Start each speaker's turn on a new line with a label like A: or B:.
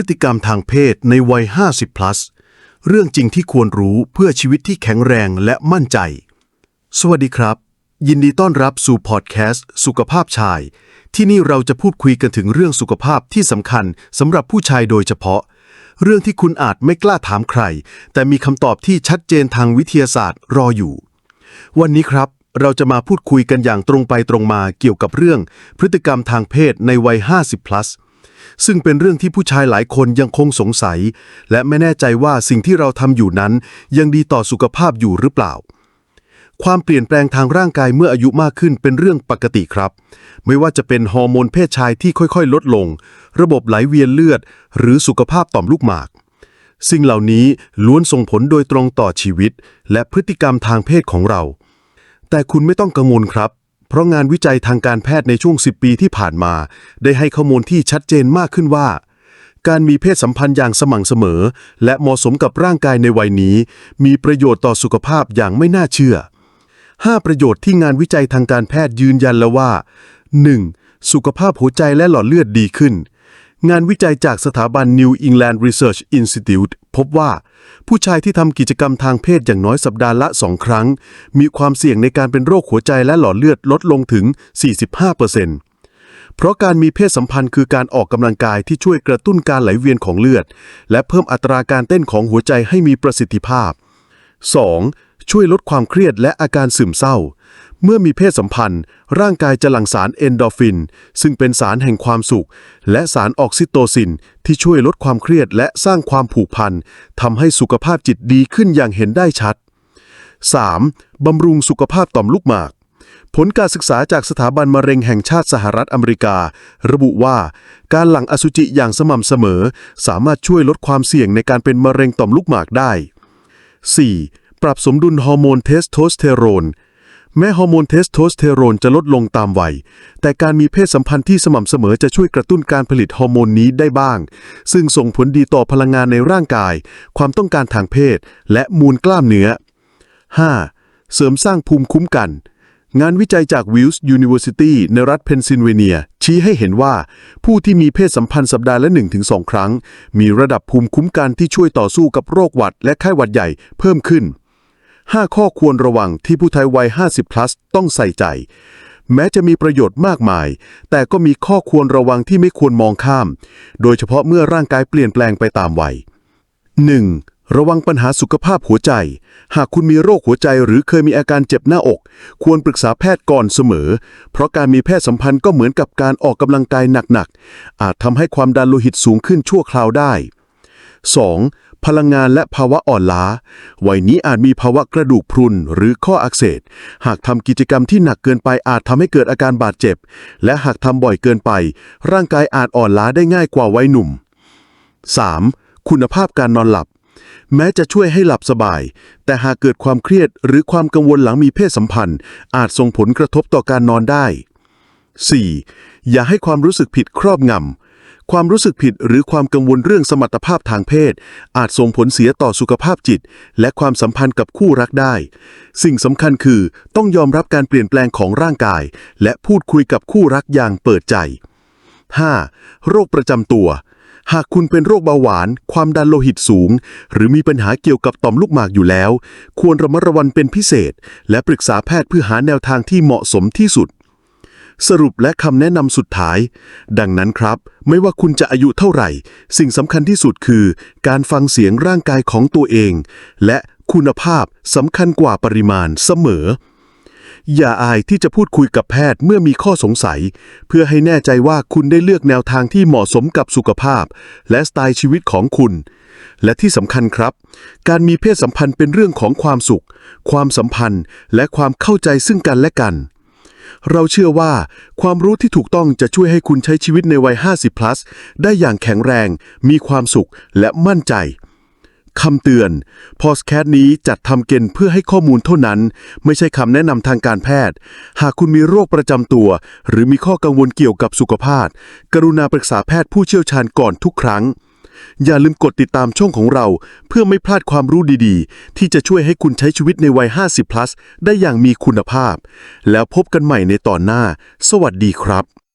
A: ฤติกรรมทางเพศในวัย 50 plus เรื่องจริงที่ควรรู้เพื่อชีวิตที่แข็งแรงและมั่นใจ สวัสดีครับ ยินดีต้อนรับสู่พอดแคสต์สุขภาพชาย ที่นี่เราจะพูดคุยกันถึงเรื่องสุขภาพที่สำคัญสำหรับผู้ชายโดยเฉพาะ เรื่องที่คุณอาจไม่กล้าถามใคร แต่มีคำตอบที่ชัดเจนทางวิทยาศาสตร์รออยู่ วันนี้ครับเราจะมาพูดคุยกันอย่างตรงไปตรงมาเกี่ยวกับเรื่อง พฤติกรรมทางเพศในวัย 50 plus ซึ่งเป็นเรื่องที่ผู้ชายหลายคนยังคงสงสัย และไม่แน่ใจว่าสิ่งที่เราทำอยู่นั้น ยังดีต่อสุขภาพอยู่หรือเปล่า ความเปลี่ยนแปลงทางร่างกายเมื่ออายุมากขึ้นเป็นเรื่องปกติครับ ไม่ว่าจะเป็นฮอร์โมนเพศชายที่ค่อยๆ ลดลง ระบบไหลเวียนเลือด หรือสุขภาพต่อมลูกหมากสิ่งเหล่านี้ล้วนส่งผลโดยตรงต่อชีวิต และพฤติกรรมทางเพศของเรา แต่คุณไม่ต้องกังวลครับ เพราะงานวิจัยทางการแพทย์ในช่วง 10 ปีที่ผ่านมา ได้ให้ข้อมูลที่ชัดเจนมากขึ้นว่า การมีเพศสัมพันธ์อย่างสม่ำเสมอ และเหมาะสมกับร่างกายในวัยนี้ มีประโยชน์ต่อสุขภาพอย่างไม่น่าเชื่อ 5 ประโยชน์ที่งานวิจัยทางการแพทย์ยืนยันแล้วว่า 1. สุขภาพหัวใจและหลอดเลือดดีขึ้น งานวิจัยจากสถาบัน New England Research Institute พบว่า ผู้ชายที่ทำกิจกรรมทางเพศอย่างน้อยสัปดาห์ละสองครั้ง มีความเสี่ยงในการเป็นโรคหัวใจและหลอดเลือดลดลงถึง 45%เพราะการมีเพศสัมพันธ์คือการออกกำลังกายที่ช่วยกระตุ้นการไหลเวียนของเลือด และเพิ่มอัตราการเต้นของหัวใจให้มีประสิทธิภาพ 2. ช่วยลดความเครียดและอาการซึมเศร้า เมื่อมีเพศสัมพันธ์ ร่างกายจะหลั่งสารเอนโดฟิน ซึ่งเป็นสารแห่งความสุข และสารออกซิโตซิน ที่ช่วยลดความเครียดและสร้างความผูกพันทำให้สุขภาพจิตดีขึ้นอย่างเห็นได้ชัด 3. บำรุงสุขภาพต่อมลูกหมาก ผลการศึกษาจากสถาบันมะเร็งแห่งชาติสหรัฐอเมริกา ระบุว่า การหลั่งอสุจิอย่างสม่ำเสมอ สามารถช่วยลดความเสี่ยงในการเป็นมะเร็งต่อมลูกหมากได้ 4. ปรับสมดุลฮอร์โมนเทสโทสเตอโรน แม้ฮอร์โมนเทสโทสเตอโรนจะลดลงตามวัย แต่การมีเพศสัมพันธ์ที่สม่ำเสมอจะช่วยกระตุ้นการผลิตฮอร์โมนนี้ได้บ้าง ซึ่งส่งผลดีต่อพลังงานในร่างกาย ความต้องการทางเพศ และมูลกล้ามเนื้อ 5. เสริมสร้างภูมิคุ้มกัน งานวิจัยจากวิลส์ยูนิเวอร์ซิตี้ในรัฐเพนซิลเวเนีย ชี้ให้เห็นว่า ผู้ที่มีเพศสัมพันธ์สัปดาห์ละ 1-2 ครั้ง มีระดับภูมิคุ้มกันที่ช่วยต่อสู้กับโรคหวัดและไข้หวัดใหญ่เพิ่มขึ้น 5 ข้อควรระวังที่ผู้ไทยวัย 50 plus ต้องใส่ใจ แม้จะมีประโยชน์มากมาย แต่ก็มีข้อควรระวังที่ไม่ควรมองข้าม โดยเฉพาะเมื่อร่างกายเปลี่ยนแปลงไปตามวัย 1. ระวังปัญหาสุขภาพหัวใจ หากคุณมีโรคหัวใจหรือเคยมีอาการเจ็บหน้าอก ควรปรึกษาแพทย์ก่อนเสมอ เพราะการมีเพศสัมพันธ์ก็เหมือนกับการออกกำลังกายหนักๆ อาจทำให้ความดันโลหิตสูงขึ้นชั่วคราวได้ 2. พลังงานและภาวะอ่อนล้า วัยนี้อาจมีภาวะกระดูกพรุนหรือข้ออักเสบ หากทำกิจกรรมที่หนักเกินไปอาจทำให้เกิดอาการบาดเจ็บ และหากทำบ่อยเกินไป ร่างกายอาจอ่อนล้าได้ง่ายกว่าวัยหนุ่ม 3. คุณภาพการนอนหลับ แม้จะช่วยให้หลับสบาย แต่หากเกิดความเครียดหรือความกังวลหลังมีเพศสัมพันธ์ อาจส่งผลกระทบต่อการนอนได้ 4. อย่าให้ความรู้สึกผิดครอบงำ ความรู้สึกผิดหรือความกังวลเรื่องสมรรถภาพทางเพศ อาจส่งผลเสียต่อสุขภาพจิต และความสัมพันธ์กับคู่รักได้ สิ่งสำคัญคือต้องยอมรับการเปลี่ยนแปลงของร่างกาย และพูดคุยกับคู่รักอย่างเปิดใจ 5. โรคประจำตัว หากคุณเป็นโรคเบาหวาน ความดันโลหิตสูง หรือมีปัญหาเกี่ยวกับต่อมลูกหมากอยู่แล้ว ควรระมัดระวังเป็นพิเศษ และปรึกษาแพทย์เพื่อหาแนวทางที่เหมาะสมที่สุด สรุปและคำแนะนำสุดท้าย ดังนั้นครับ ไม่ว่าคุณจะอายุเท่าไหร่ สิ่งสำคัญที่สุดคือ การฟังเสียงร่างกายของตัวเอง และคุณภาพสำคัญกว่าปริมาณเสมอ อย่าอายที่จะพูดคุยกับแพทย์เมื่อมีข้อสงสัย เพื่อให้แน่ใจว่าคุณได้เลือกแนวทางที่เหมาะสมกับสุขภาพ และสไตล์ชีวิตของคุณ และที่สำคัญครับ การมีเพศสัมพันธ์เป็นเรื่องของความสุข ความสัมพันธ์ และความเข้าใจซึ่งกันและกัน เราเชื่อว่า ความรู้ที่ถูกต้องจะช่วยให้คุณใช้ชีวิตในวัย 50 plus ได้อย่างแข็งแรง มีความสุขและมั่นใจ คำเตือนพอสแคสนี้จัดทำเกณฑ์เพื่อให้ข้อมูลเท่านั้น ไม่ใช่คำแนะนำทางการแพทย์ หากคุณมีโรคประจำตัว หรือมีข้อกังวลเกี่ยวกับสุขภาพ กรุณาปรึกษาแพทย์ผู้เชี่ยวชาญก่อนทุกครั้ง อย่าลืมกดติดตามช่องของเรา เพื่อไม่พลาดความรู้ดีๆ ที่จะช่วยให้คุณใช้ชีวิตในวัย 50 plus ได้อย่างมีคุณภาพ แล้วพบกันใหม่ในตอนหน้า สวัสดีครับ